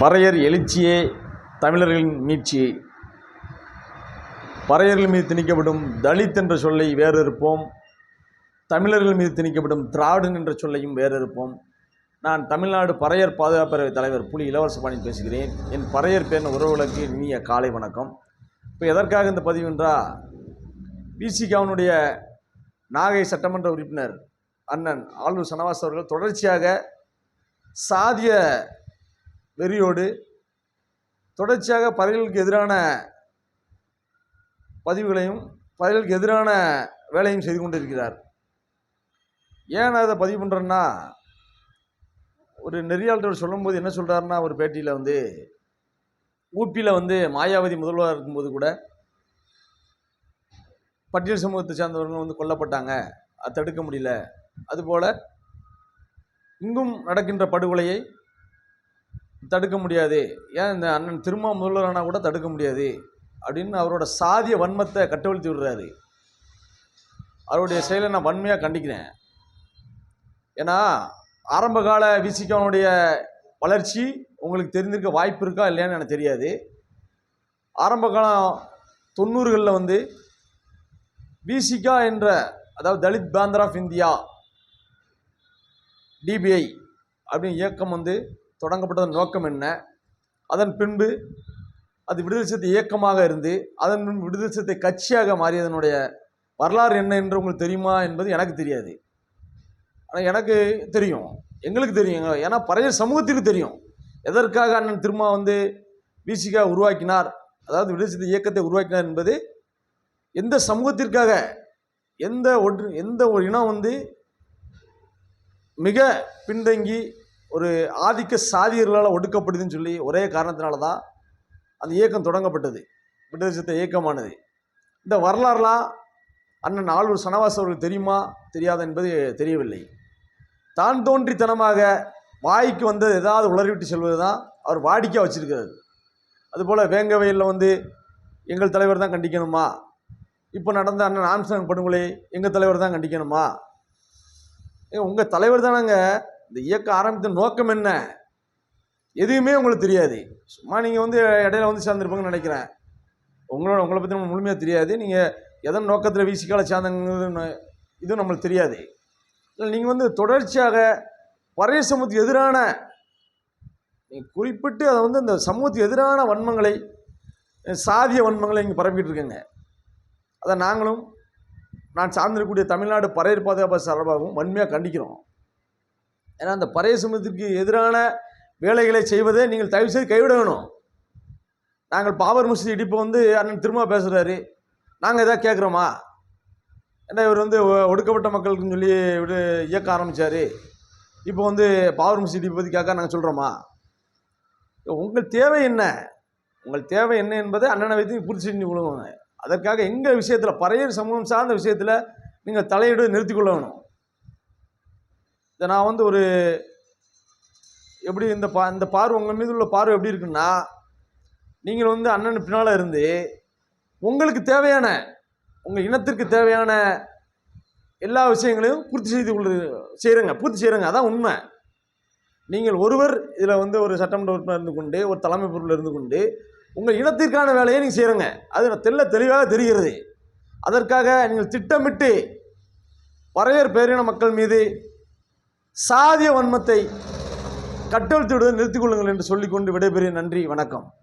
பறையர் எழுச்சியே தமிழர்களின் மீட்சி. பறையர்கள் மீது திணிக்கப்படும் தலித் என்ற சொல்லை வேறறுப்போம். தமிழர்கள் மீது திணிக்கப்படும் திராவிடன் என்ற சொல்லையும் வேறறுப்போம். நான் தமிழ்நாடு பறையர் பாதுகாப்பு தலைவர் புலி இளவரசபாணி பேசுகிறேன். என் பறையர் பேரின் உறவுகளுக்கு இனிய காலை வணக்கம். இப்போ எதற்காக இந்த பதிவு என்றால் பிசிகாவினுடைய நாகை சட்டமன்ற உறுப்பினர் அண்ணன் ஆளுநர் சனவாஸ் அவர்கள் தொடர்ச்சியாக சாதிய வெறியோடு தொடர்ச்சியாக பறவைகளுக்கு எதிரான பதிவுகளையும் பறவைகளுக்கு எதிரான வேலையும் செய்து கொண்டிருக்கிறார். ஏன் நான் அதை பதிவு பண்ணுறேன்னா ஒரு நெறியாளர் சொல்லும்போது என்ன சொல்கிறாருன்னா ஒரு பேட்டியில் வந்து ஊப்பியில் வந்து மாயாவதி முதல்வராக இருக்கும்போது கூட பட்டியல் சமூகத்தை சார்ந்தவர்கள் வந்து கொல்லப்பட்டாங்க. அதை தடுக்க முடியல. அதுபோல் இங்கும் நடக்கின்ற படுகொலையை தடுக்க முடியாது. ஏன் இந்த அண்ணன் திருமா முதல்வரானா கூட தடுக்க முடியாது. அப்படின்னு அவரோட சாதிய வன்மத்தை கட்டவிழ்த்து விடுறாரு. அவருடைய செயலை நான் வன்மையாக கண்டிக்கிறேன். ஏன்னா ஆரம்பகால விசிக்கவனுடைய வளர்ச்சி உங்களுக்கு தெரிஞ்சிருக்க வாய்ப்பு இருக்கா இல்லையான்னு எனக்கு தெரியாது. ஆரம்ப காலம் தொண்ணூறுகளில் வந்து விசிகா என்ற அதாவது Dalit panther of India DPI அப்படின்னு இயக்கம் வந்து தொடங்கப்பட்டதன் நோக்கம் என்ன? அதன் பின்பு அது விடுதலை சிறுத்தை இயக்கமாக இருந்து அதன் பின்பு விடுதலை சிறுத்தை கட்சியாக மாறியதனுடைய வரலாறு என்ன என்று உங்களுக்கு தெரியுமா என்பது எனக்கு தெரியாது. ஆனால் எனக்கு தெரியும். எங்களுக்கு தெரியும். ஏன்னா பழைய சமூகத்திற்கு தெரியும். எதற்காக அண்ணன் திருமா வந்து விசிகா உருவாக்கினார்? அதாவது விடுதலை சிறுத்தை இயக்கத்தை உருவாக்கினார் என்பது எந்த சமூகத்திற்காக எந்த ஒன்று எந்த ஒரு இனம் வந்து மிக பின்தங்கி ஒரு ஆதிக்க சாதியர்களால் ஒடுக்கப்படுதுன்னு சொல்லி ஒரே காரணத்தினால தான் அந்த இயக்கம் தொடங்கப்பட்டது. விடுதலை சிறுத்தை இயக்கமானது. இந்த வரலாறுலாம் அண்ணன் ஆளுநர் சனவாஸ் அவர்கள் தெரியுமா? தெரியாதா என்பது தெரியவில்லை. தான் தோன்றித்தனமாக வாய்க்கு வந்து ஏதாவது உளறிவிட்டு செல்வது தான் அவர் வாடிக்கையாக வச்சுருக்கிறது. அதுபோல் வேங்கவயலில் வந்து எங்கள் தலைவர் தான் கண்டிக்கணுமா? இப்போ நடந்த அண்ணன் ஆம்ஸ்டாங் படுகொலை எங்கள் தலைவர் தான் கண்டிக்கணுமா? உங்கள் தலைவர் தானங்க இந்த இயக்கம் ஆரம்பித்த நோக்கம் என்ன? எதுவுமே உங்களுக்கு தெரியாது. சும்மா நீங்கள் வந்து இடையில வந்து சேர்ந்துருப்பீங்கன்னு நினைக்கிறேன். உங்களோட உங்களை பற்றி நம்ம முழுமையாக தெரியாது. நீங்கள் எதன் நோக்கத்தில் வீசிக்கால சேர்ந்தங்கிறது இதுவும் நம்மளுக்கு தெரியாது. இல்லை நீங்கள் வந்து தொடர்ச்சியாக பழைய சமூகத்துக்கு எதிரான நீங்கள் குறிப்பிட்டு அதை வந்து அந்த சமூகத்துக்கு எதிரான வன்மங்களை சாதிய வன்மங்களை இங்கே பரப்பிட்டு இருக்கேங்க. அதை நாங்களும் நான் சார்ந்திருக்கக்கூடிய தமிழ்நாடு பறையர் பாதுகாப்பு சார்பாகவும் வன்மையாக கண்டிக்கிறோம். ஏன்னா அந்த பறைய சமூகத்திற்கு எதிரான வேலைகளை செய்வதை நீங்கள் தயவு செய்து கைவிட வேணும் நாங்கள் பாபர் மசூதி இடிப்பு வந்து அண்ணன் திரும்ப பேசுகிறாரு நாங்கள் எதாவது கேட்குறோமா ஏன்னா இவர் வந்து ஒடுக்கப்பட்ட மக்களுக்குன்னு சொல்லி விடு இயக்க ஆரம்பித்தார் இப்போ வந்து பாபர் மசூதி இடிப்பு பற்றி கேட்க நாங்கள் சொல்கிறோமா உங்கள் தேவை என்ன? உங்கள் தேவை என்ன என்பதை அண்ணனை வைத்து பூர்த்தி செஞ்சு கொள்ளுவாங்க அதற்காக எங்கள் விஷயத்தில் பறையர் சமூகம் சார்ந்த விஷயத்தில் நீங்கள் தலையிட நிறுத்திக்கொள்ள வேணும் இதை நான் வந்து ஒரு எப்படி இந்த பா இந்த பார்வை உங்கள் மீது உள்ள பார்வை எப்படி இருக்குன்னா நீங்கள் வந்து அண்ணன் பின்னால் இருந்து உங்களுக்கு தேவையான உங்கள் இனத்திற்கு தேவையான எல்லா விஷயங்களையும் பூர்த்தி செய்து கொள்ள செய்கிறங்க பூர்த்தி செய்கிறங்க அதான் உண்மை. நீங்கள் ஒருவர் இதில் வந்து ஒரு சட்டமன்ற உறுப்பினர் இருந்து கொண்டு ஒரு தலைமை பொருள் இருந்து கொண்டு உங்கள் இனத்திற்கான வேலையை நீங்கள் செய்கிறங்க அது தெல்ல தெளிவாக தெரிகிறது. அதற்காக நீங்கள் திட்டமிட்டு பறையர் பேரின மக்கள் மீது சாதிய வன்மத்தை கட்டவிழ்த்து விடுவதை நிறுத்திக் கொள்ளுங்கள் என்று சொல்லிக்கொண்டு விடைபெறுகிறேன். நன்றி வணக்கம்.